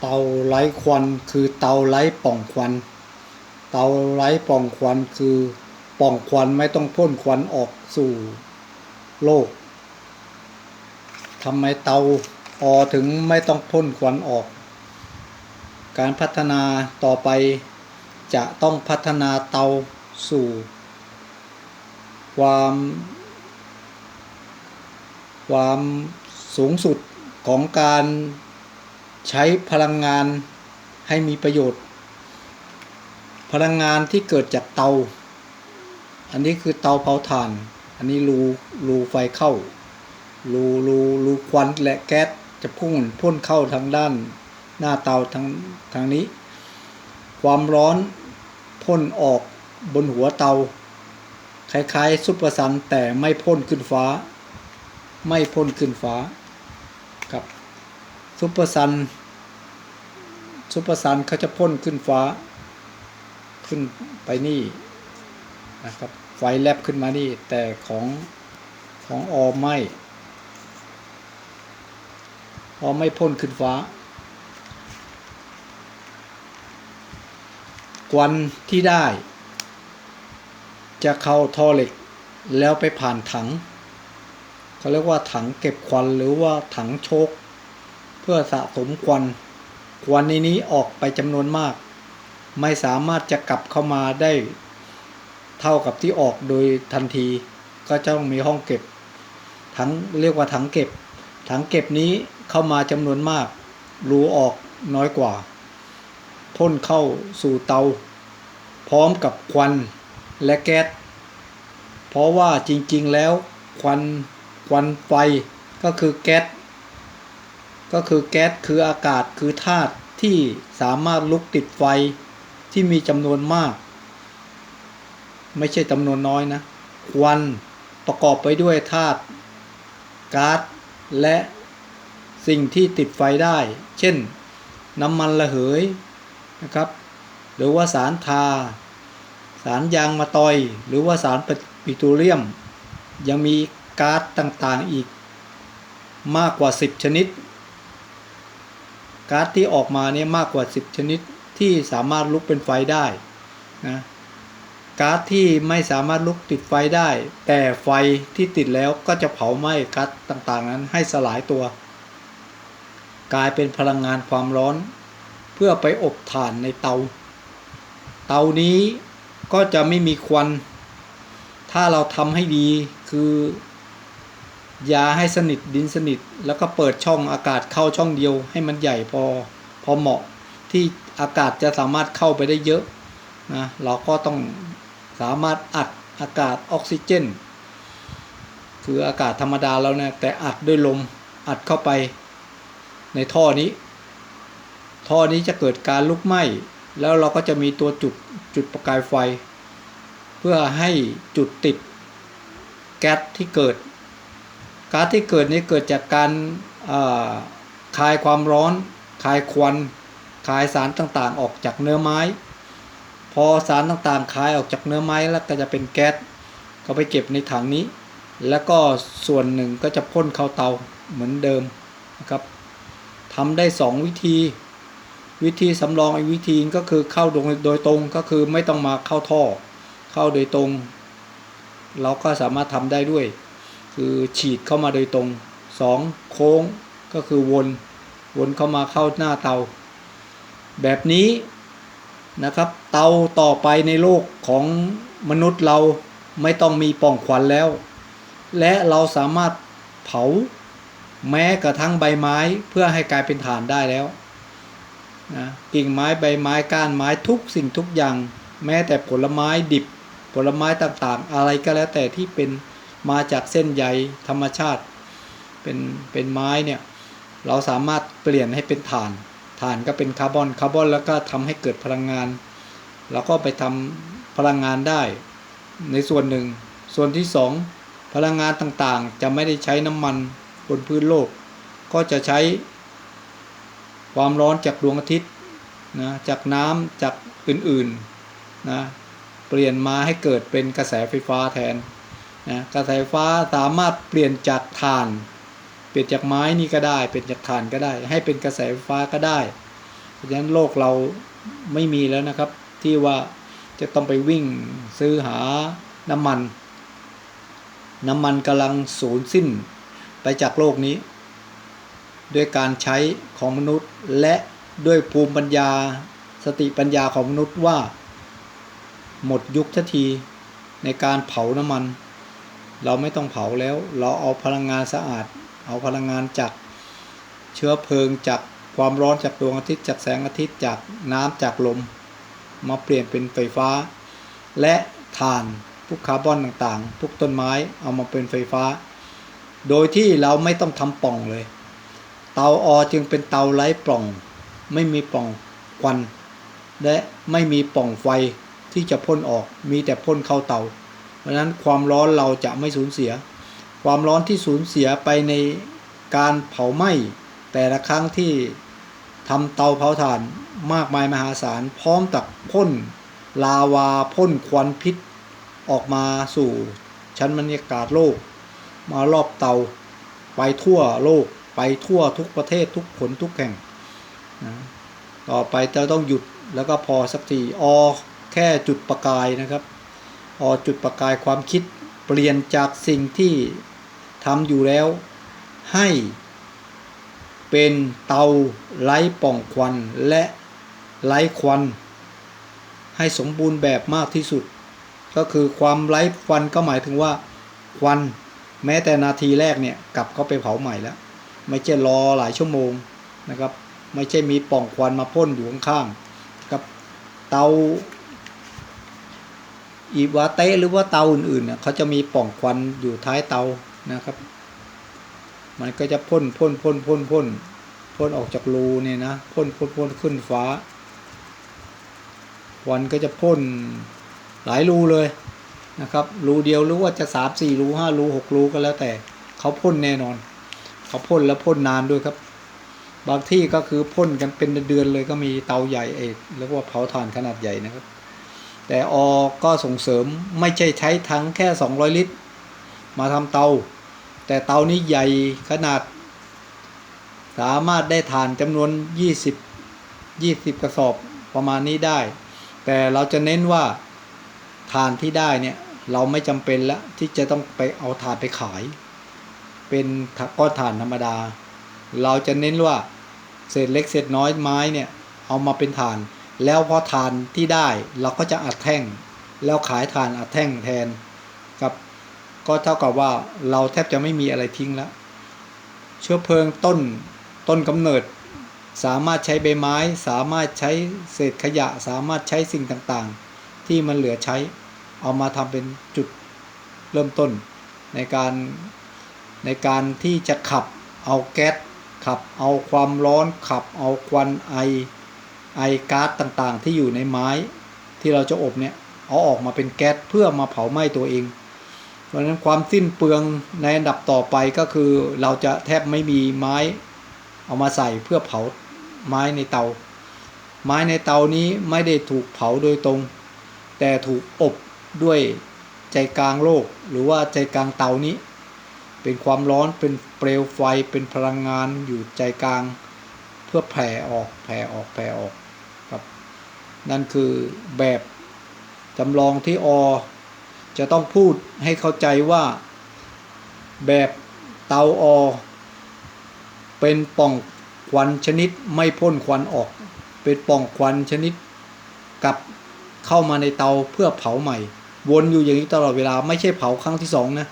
เตาไร้ควันคือเตาไร้ป่องควัน เตาไร้ป่องควันคือป่องควันไม่ต้องพ่นควันออกสู่โลกทำไมเตาออถึงไม่ต้องพ่นควันออก การพัฒนาต่อไปจะต้องพัฒนาเตาสู่ ความ ความสูงสุดของการ ใช้พลังงานให้มีประโยชน์ พลังงานที่เกิดจากเตา อันนี้คือเตาเผาถ่าน อันนี้รูรูไฟเข้า รูรูรูควันและแก๊สจะพุ่งพ่นเข้าทางด้านหน้าเตาทางทางนี้ ความร้อนพ่นออกบนหัวเตา คล้ายๆซุปเปอร์ซันแต่ไม่พ่นขึ้นฟ้า ไม่พ่นขึ้นฟ้า ซุปเปอร์ซันซุปเปอร์ซันเขาจะพ่นขึ้นฟ้า ขึ้นไปนี่นะครับไฟแลบขึ้นมานี่ แต่ของของออไม่ออไม่พ่นขึ้นฟ้า ควันที่ได้ จะเข้าท่อเหล็กแล้วไปผ่านถังเขาเรียกว่าถังเก็บควันหรือว่าถังโชก พื่อสะสมควัน ควันในนี้ออกไปจำนวนมาก ไม่สามารถจะกลับเข้ามาได้ เท่ากับที่ออกโดยทันที ก็จะต้องมีห้องเก็บถังเรียกว่าถังเก็บ ถังเก็บนี้เข้ามาจำนวนมาก รูออกน้อยกว่า พ่นเข้าสู่เตา พร้อมกับควันและแก๊ส เพราะว่าจริงๆแล้วควันควันไฟก็คือแก๊ส ก็คือแก๊สคืออากาศคือธาตุที่สามารถลุกติดไฟที่มีจำนวนมาก ไม่ใช่จำนวนน้อยนะควันประกอบไปด้วยธาตุก๊าซและสิ่งที่ติดไฟได้ เช่น น้ำมันระเหยนะครับ หรือว่าสารทา สารยางมาตอย หรือว่าสารปิโตรเลียม ยังมีก๊าซต่างๆอีกมากกว่า 10 ชนิด ก๊าซที่ออกมาเนี่ยมากกว่า 10 ชนิดที่สามารถลุกเป็นไฟได้นะก๊าซที่ไม่สามารถลุกติดไฟได้ แต่ไฟที่ติดแล้วก็จะเผาไหม้ก๊าซต่างๆ นั้นให้สลายตัว กลายเป็นพลังงานความร้อน เพื่อไปอบถ่านในเตา เตานี้ก็จะไม่มีควัน ถ้าเราทำให้ดีคือ ยาให้สนิทดินสนิท แล้วก็เปิดช่องอากาศเข้าช่องเดียว ให้มันใหญ่พอพอเหมาะ ที่อากาศจะสามารถเข้าไปได้เยอะนะเราก็ต้องสามารถอัดอากาศออกซิเจน คืออากาศธรรมดาแล้วนะแต่อัดด้วยลมอัดเข้าไปในท่อนี้ ท่อนี้จะเกิดการลุกไหม้ แล้วเราก็จะมีตัวจุดจุดประกายไฟ เพื่อให้จุดติดแก๊สที่เกิด ก๊าซที่เกิดนี้เกิดจากการคายความร้อน คายควัน คายสารต่างๆ ออกจากเนื้อไม้ พอสารต่างๆ คายออกจากเนื้อไม้แล้วก็จะเป็นแก๊สก็ไปเก็บในถังนี้ แล้วก็ส่วนหนึ่งก็จะพ่นเข้าเตาเหมือนเดิมนะครับทำได้ 2 วิธี วิธีสำรองอีกวิธีก็คือเข้าโดยโดยตรงก็คือไม่ต้องมาเข้าท่อ เข้าโดยตรง เราก็สามารถทำได้ด้วย คือฉีดเข้ามาโดยตรง 2 โค้งก็คือวนวนเข้ามาเข้าหน้าเตา แบบนี้นะครับเตาต่อไปในโลกของมนุษย์เราไม่ต้องมีป่องควันแล้ว และเราสามารถเผาแม้กระทั่งใบไม้เพื่อให้กลายเป็นฐานได้แล้วนะกิ่งไม้ใบไม้ก้านไม้ทุกสิ่งทุกอย่าง แม้แต่ผลไม้ดิบผลไม้ต่างๆ อะไรก็แล้วแต่ที่เป็น มาจากเส้นใยธรรมชาติ เป็นเป็นไม้เนี่ยเราสามารถเปลี่ยนให้เป็นถ่าน ถ่านก็เป็นคาร์บอนคาร์บอนแล้วก็ทำให้เกิดพลังงานเราก็ไปทำพลังงานได้ ในส่วนหนึ่ง ส่วนที่สองพลังงานต่างๆ จะไม่ได้ใช้น้ำมันบนพื้นโลก ก็จะใช้ ความร้อนจากดวงอาทิตย์นะจากน้ำจากอื่นๆนะเปลี่ยนมาให้เกิดเป็นกระแสไฟฟ้าแทน นะกระแสไฟฟ้าสามารถเปลี่ยนจากถ่าน เปลี่ยนจากไม้นี่ก็ได้ เป็นจากถ่านก็ได้ ให้เป็นกระแสไฟฟ้าก็ได้ เพราะฉะนั้นโลกเราไม่มีแล้วนะครับ ที่ว่าจะต้องไปวิ่งซื้อหาน้ำมัน น้ำมันกำลังสูญสิ้นไปจากโลกนี้ ด้วยการใช้ของมนุษย์และด้วยภูมิปัญญาสติปัญญาของมนุษย์ว่า หมดยุคทันทีในการเผาน้ำมัน เราไม่ต้องเผาแล้ว เราเอาพลังงานสะอาด เอาพลังงานจากเชื้อเพลิงจากความร้อนจากดวงอาทิตย์จากแสงอาทิตย์จากน้ำจากลม มาเปลี่ยนเป็นไฟฟ้า และถ่านพวกคาร์บอนต่างๆ พวกต้นไม้เอามาเป็นไฟฟ้า โดยที่เราไม่ต้องทำปล่องเลย เตาออจึงเป็นเตาไร้ปล่อง ไม่มีปล่องควัน และไม่มีปล่องไฟที่จะพ่นออกมีแต่พ่นเข้าเตา ราะฉะนั้นความร้อนเราจะไม่สูญเสีย ความร้อนที่สูญเสียไปในการเผาไหม้แต่ละครั้งที่ทำเตาเผาถ่านมากมายมหาศาลพร้อมกับพ่นลาวาพ่นควันพิษ ออกมาสู่ชั้นบรรยากาศโลก มารอบเตาไปทั่วโลกไปทั่วทุกประเทศทุกขนทุกแห่งนะต่อไปจะต้องหยุดแล้วก็พอสักทีออแค่จุดประกายนะครับ ออจุดประกายความคิดเปลี่ยนจากสิ่งที่ทำอยู่แล้ว ให้เป็นเตาไร้ป่องควันและไร้ควัน ให้สมบูรณ์แบบมากที่สุด ก็คือความไร้ควันก็หมายถึงว่าควันแม้แต่นาทีแรกเนี่ยกลับเข้าไปเผาใหม่แล้ว ไม่ใช่รอหลายชั่วโมงนะครับ ไม่ใช่มีป่องควันมาพ่นอยู่ข้างๆกับเตา อีวาเตหรือว่าเตาอื่นๆเนี่ยเขาจะมีป่องควันอยู่ท้ายเตานะครับ มันก็จะพ่นพ่นพ่นพ่นพ่นพ่นออกจากรูเนี่ยนะพ่นพ่นพ่นขึ้นฟ้าควันก็จะพ่นหลายรูเลยนะครับรูเดียวหรือว่าจะสามสี่รูห้ารูหกรูก็แล้วแต่เขาพ่นแน่นอน เขาพ่นแล้วพ่นนานด้วยครับ บางที่ก็คือพ่นกันเป็นเดือนเลยก็มีเตาใหญ่เอกเรียกว่าเผาถ่านขนาดใหญ่นะครับ แต่ออก็ส่งเสริมไม่ใช่ใช้ทั้งแค่ 200 ลิตร มาทำเตา แต่เตานี้ใหญ่ขนาด สามารถได้ถ่านจำนวน 20 20 กระสอบประมาณนี้ได้ แต่เราจะเน้นว่าถ่านที่ได้เนี่ยเราไม่จำเป็นแล้วที่จะต้องไปเอาถ่านไปขาย เป็นก้อนถ่านธรรมดา เราจะเน้นว่าเศษเล็กเศษน้อยไม้เนี่ยเอามาเป็นถ่าน แล้วพอถ่านที่ได้เราก็จะอัดแท่ง แล้วขายถ่านอัดแท่งแทนกับก็เท่ากับว่าเราแทบจะไม่มีอะไรทิ้งแล้ว เชื้อเพลิงต้นต้นกำเนิด สามารถใช้ใบไม้ สามารถใช้เศษขยะ สามารถใช้สิ่งต่างๆ ที่มันเหลือใช้ เอามาทำเป็นจุดเริ่มต้น ในการในการที่จะขับเอาแก๊สขับเอาความร้อนขับเอาควันไอ ไอก๊าซต่างๆ ที่อยู่ในไม้ที่เราจะอบเนี่ยเอาออกมาเป็นแก๊สเพื่อมาเผาไหม้ตัวเอง เพราะฉะนั้นความสิ้นเปลืองในอันดับต่อไปก็คือเราจะแทบไม่มีไม้เอามาใส่เพื่อเผาไม้ในเตา ไม้ในเตานี้ไม่ได้ถูกเผาโดยตรง แต่ถูกอบด้วยใจกลางโลก หรือว่าใจกลางเตานี้ เป็นความร้อนเป็นเปลวไฟเป็นพลังงานอยู่ใจกลาง เพื่อแผ่ออกแผ่ออกแผ่ออก นั่นคือแบบจำลองที่อ จะต้องพูดให้เข้าใจว่า แบบเตาอ เป็นป่องควันชนิดไม่พ่นควันออก เป็นป่องควันชนิดกลับเข้ามาในเตาเพื่อเผาใหม่ วนอยู่อย่างนี้ตลอดเวลาไม่ใช่เผาครั้งที่สองนะ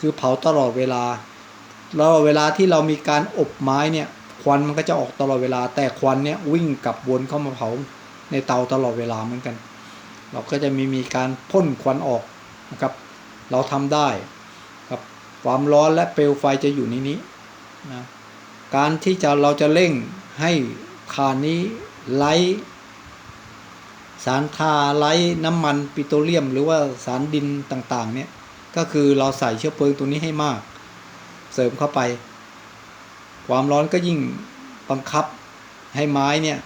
คือเผาตลอดเวลาแล้วเวลาที่เรามีการอบไม้เนี่ยควันมันก็จะออกตลอดเวลาแต่ควันเนี่ยวิ่งกลับวนเข้ามาเผา ในเตาตลอดเวลาเหมือนกัน เราก็จะมีมีการพ่นควันออกนะครับ เราทำได้ครับความร้อนและเปลวไฟจะอยู่ในนี้นะการที่จะเราจะเร่งให้ถ่านนี้ไล่สารทาไล่น้ำมันปิโตรเลียม หรือว่าสารดินต่างๆเนี่ยก็คือเราใส่เชื้อเพลิงตัวนี้ให้มาก เสริมเข้าไป ความร้อนก็ยิ่งบังคับให้ไม้เนี่ย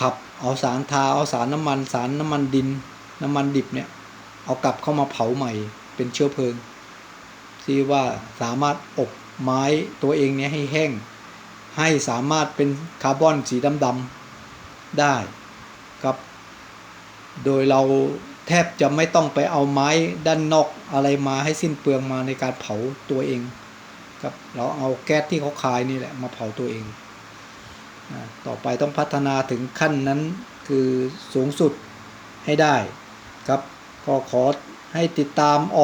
ขับ เอาสารทา เอาสารน้ำมัน สารน้ำมันดิน น้ำมันดิบเนี่ย เอากลับเข้ามาเผาใหม่ เป็นเชื้อเพลิงที่ว่าสามารถอบไม้ตัวเองเนี่ยให้แห้ง ให้สามารถเป็นคาร์บอนสีดำๆได้ครับ โดยเราแทบจะไม่ต้องไปเอาไม้ด้านนอกอะไรมาให้สิ้นเปลืองมาในการเผาตัวเองครับเราเอาแก๊สที่เขาขายนี่แหละมาเผาตัวเอง ต่อไปต้องพัฒนาถึงขั้นนั้นคือสูงสุดให้ได้ครับก็ขอให้ติดตามอ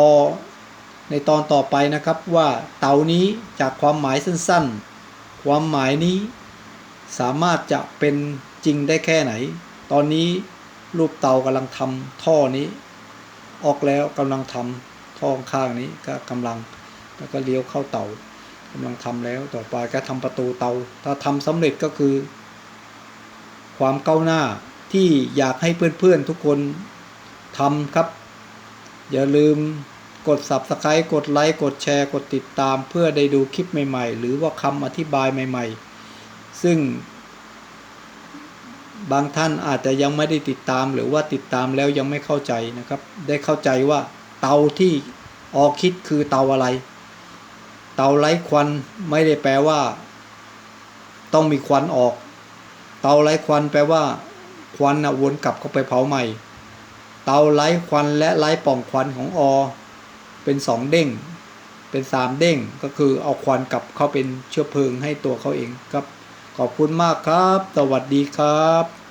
ในตอนต่อไปนะครับว่าเตานี้จากความหมายสั้นๆ ความหมายนี้สามารถจะเป็นจริงได้แค่ไหน ตอนนี้รูปเตากำลังทำท่อนี้ ออกแล้วกำลังทำท่อข้างนี้ก็กำลังแล้วก็เลี้ยวเข้าเตา กำลังทำแล้วต่อไปก็ทำประตูเตา ถ้าทำสำเร็จก็คือ ความก้าวหน้าที่อยากให้เพื่อนๆทุกคนทำครับ อย่าลืมกด Subscribe กดไลค์กดแชร์กดติดตามเพื่อได้ดูคลิปใหม่ๆ หรือว่าคำอธิบายใหม่ๆ ซึ่ง บางท่านอาจจะยังไม่ได้ติดตามหรือว่าติดตามแล้วยังไม่เข้าใจนะครับ ได้เข้าใจว่าเตาที่ออกคิดคือเตาอะไร เตาไร้ควันไม่ได้แปลว่า ต้องมีควันออก เตาไร้ควันแปลว่า ควันนะวนกลับเข้าไปเผาใหม่ เตาไร้ควันและไร้ปล่องควันของอ เป็นสองเด้ง เป็นสามเด้งก็คือเอาควันกลับเข้าเป็นเชื้อเพลิงให้ตัวเขาเองครับ ขอบคุณมากครับ สวัสดีครับ